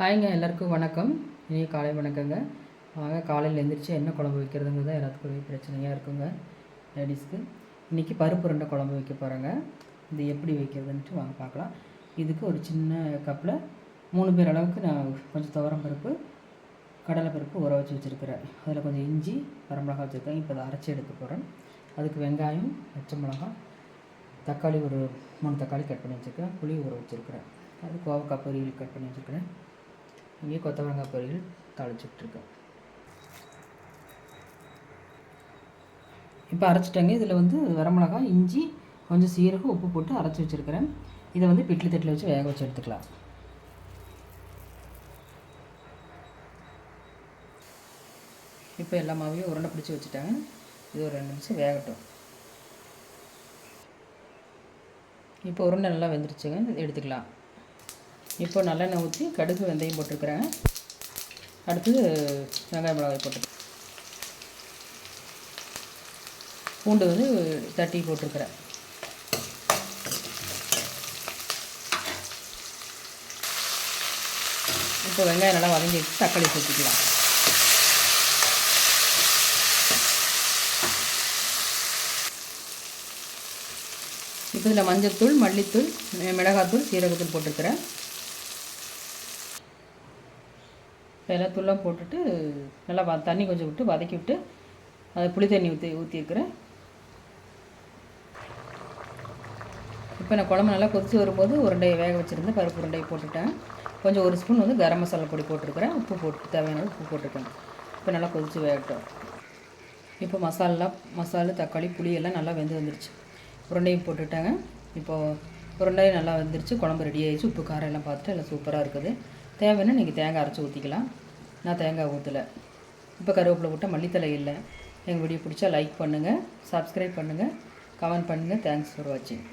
ஹாய்ங்க எல்லாருக்கும் வணக்கம். இனி காலை வணக்கங்க. வாங்க காலையில் எழுந்திரிச்சு என்ன குழம்பு வைக்கிறதுங்கிறது எல்லாத்துக்கும் ஒரே பிரச்சனையாக இருக்குங்க லேடிஸ்க்கு. இன்றைக்கி பருப்பு ரெண்டை குழம்பு வைக்க போகிறேங்க இது எப்படி வைக்கிறதுன்ட்டு வாங்க பார்க்கலாம். இதுக்கு ஒரு சின்ன கப்பில் மூணு பேர் அளவுக்கு நான் கொஞ்சம் துவரம் பருப்பு கடலை பருப்பு ஊற வச்சு வச்சுருக்கிறேன். அதில் கொஞ்சம் இஞ்சி வரமிளகா வச்சுருக்கேன். இப்போ அதை அரைச்சி எடுக்க போகிறேன் அதுக்கு வெங்காயம் பச்சை மிளகாய் தக்காளி ஒரு மூணு தக்காளி கட் பண்ணி வச்சுருக்கேன். புளி ஊற வச்சுருக்கிறேன். அது கோவக்காய் பொரியல் கட் பண்ணி வச்சுருக்கிறேன். இங்கே கொத்தவரங்காய் பொரியல் தாளிச்சுட்ருக்கேன் இப்போ அரைச்சிட்டேங்க. இதில் வந்து வரமிளகாய் இஞ்சி கொஞ்சம் சீரகம் உப்பு போட்டு அரைச்சி வச்சுருக்கிறேன். இதை வந்து பிட்லி தட்டில் வச்சு வேக வச்சு எடுத்துக்கலாம். இப்போ எல்லா மாவையும் உருண்டை பிடிச்சி வச்சுட்டாங்க இது ஒரு ரெண்டு நிமிஷம் வேகட்டும். இப்போ உருண்டை நல்லா வெந்துருச்சுங்க. எடுத்துக்கலாம். இப்போ நல்லெண்ணெய் ஊற்றி கடுகு வெந்தயம் போட்டிருக்கிறேன். அடுத்து வெங்காய மிளகாய் போட்டு பூண்டு வந்து தட்டி போட்டிருக்கிறேன். இப்போ வெங்காயம் நல்லா வதங்கி வச்சு தக்காளி சேர்த்துக்கலாம் இப்போ இதில் மஞ்சத்தூள் மல்லித்தூள் மிளகாத்தூள் சீரகத்தூள் போட்டிருக்கிறேன். எல்லாம் தூள்லாம் போட்டுட்டு நல்லா வ தண்ணி கொஞ்சம் விட்டு வதக்கி விட்டு அதை புளி தண்ணி ஊற்றி ஊற்றிருக்கிறேன் இப்போ நான் குழம்பு நல்லா கொதிச்சு வரும்போது உருண்டையை வேக வச்சுருந்தேன் பருப்பு உருண்டையை போட்டுட்டேன். கொஞ்சம் ஒரு ஸ்பூன் வந்து கரம் மசாலா பொடி போட்டிருக்கிறேன். உப்பு போட்டு தேவையான உப்பு போட்டிருக்கேன். இப்போ நல்லா கொதிச்சு வேகட்டும். இப்போ மசாலா மசாலா தக்காளி புளி எல்லாம் நல்லா வெந்து வந்துருச்சு. உருண்டையும் போட்டுட்டாங்க. இப்போது உருண்டையும் நல்லா வந்துருச்சு. குழம்பு ரெடி ஆகிடுச்சு உப்பு காரம் எல்லாம் பார்த்துட்டு எல்லாம் சூப்பராக இருக்குது. தேவைன்னா நீங்கள் தேங்காய் அரைச்சி ஊற்றிக்கலாம் நான் தேங்காய் ஊற்றலை இப்போ கருவேப்பிலை விட்டால் மல்லித்தலை இல்லை. எங்கள் வீடியோ பிடிச்சா லைக் பண்ணுங்கள் சப்ஸ்கிரைப் பண்ணுங்கள் கமெண்ட் பண்ணுங்கள் தேங்க்ஸ் ஃபார் வாட்சிங்